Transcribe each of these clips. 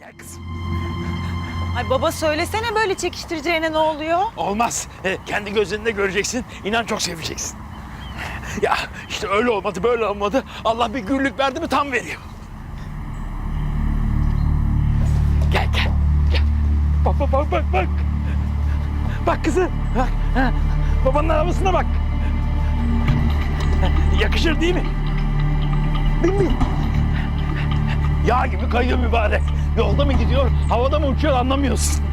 Gel kızım. Ay baba söylesene böyle çekiştireceğine ne oluyor? Olmaz. E, kendi gözlerinde göreceksin. İnan çok seveceksin. Ya işte öyle olmadı, böyle olmadı. Allah bir gürlük verdi mi tam veriyor. Gel gel. Gel. Bak bak bak bak bak. Bak kızım. Bak. Ha. Babanın arabasına bak. Yakışır değil mi? Bin bin. Yağ gibi kayıyor mübarek. Yolda mı gidiyor, havada mı uçuyor anlamıyorsun.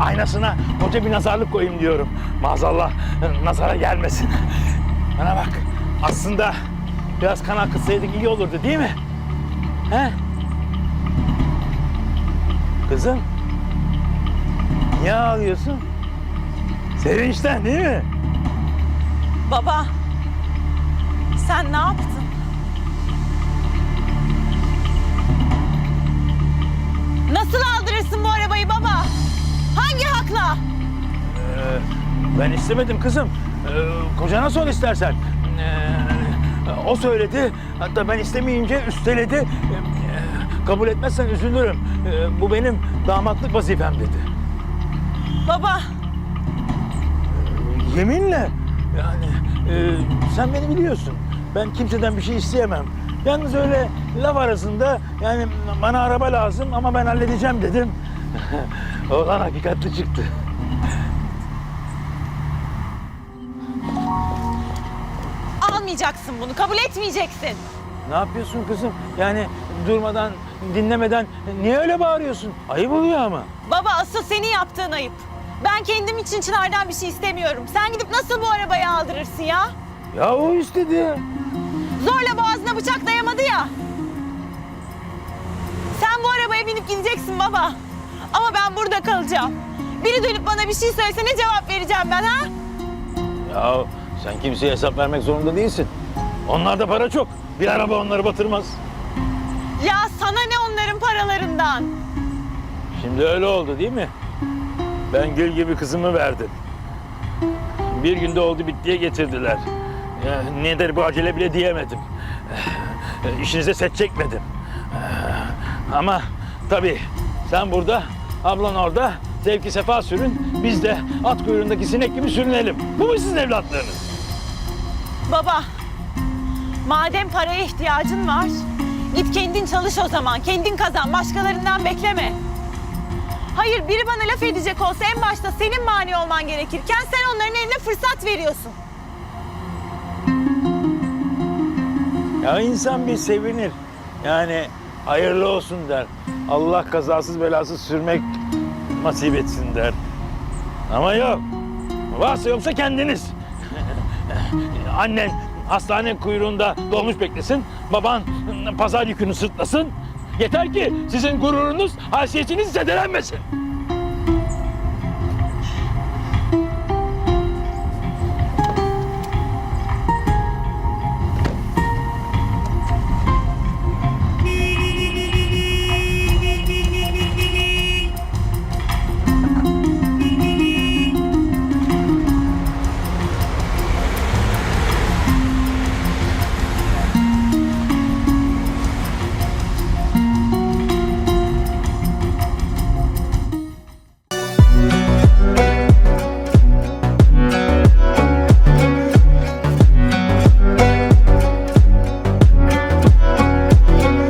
Aynasına koca bir nazarlık koyayım diyorum. Maazallah nazara gelmesin. Bana bak. Aslında biraz kan akıtsaydık iyi olurdu değil mi? He? Kızım. Niye ağlıyorsun? Sevinçten değil mi? Baba sen ne yaptın? Nasıl aldırırsın bu arabayı baba? Hangi hakla? Ee, ben istemedim kızım. Ee, kocana sor istersen. Ee, o söyledi. Hatta ben istemeyince üsteledi. Ee, kabul etmezsen üzülürüm. Ee, bu benim damatlık vazifem dedi. Baba Yeminle. Yani e, sen beni biliyorsun. Ben kimseden bir şey isteyemem. Yalnız öyle laf arasında yani bana araba lazım ama ben halledeceğim dedim. Oğlan hakikatli çıktı. almayacaksın bunu kabul etmeyeceksin. Ne yapıyorsun kızım? Yani durmadan, dinlemeden niye öyle bağırıyorsun? Ayıp oluyor ama. Baba asıl senin yaptığın ayıp. Ben kendim için Çınar'dan bir şey istemiyorum. Sen gidip nasıl bu arabayı aldırırsın ya? Ya o istedi. Zorla boğazına bıçak dayamadı ya. Sen bu arabaya binip gideceksin baba. Ama ben burada kalacağım. Biri dönüp bana bir şey söylese ne cevap vereceğim ben ha? Ya sen kimseye hesap vermek zorunda değilsin. Onlarda para çok. Bir araba onları batırmaz. Ya sana ne onların paralarından? Şimdi öyle oldu değil mi? Ben gül gibi kızımı verdim. Bir günde oldu bittiye getirdiler. Ya, nedir bu acele bile diyemedim. Eh, İşinize set çekmedim. Eh, Ama tabii sen burada, ablan orada zevki sefa sürün. Biz de at kuyruğundaki sinek gibi sürünelim. Bu mu sizin evlatlarınız? Baba, madem paraya ihtiyacın var, git kendin çalış o zaman. Kendin kazan, başkalarından bekleme. Hayır, biri bana laf edecek olsa en başta senin mani olman gerekirken sen onların eline fırsat veriyorsun. Ya insan bir sevinir. Yani hayırlı olsun der. Allah kazasız belasız sürmek nasip etsin der. Ama yok. Varsa yoksa kendiniz. Annen hastane kuyruğunda dolmuş beklesin. Baban pazar yükünü sırtlasın. Yeter ki sizin gururunuz, haysiyetiniz zedelenmesin.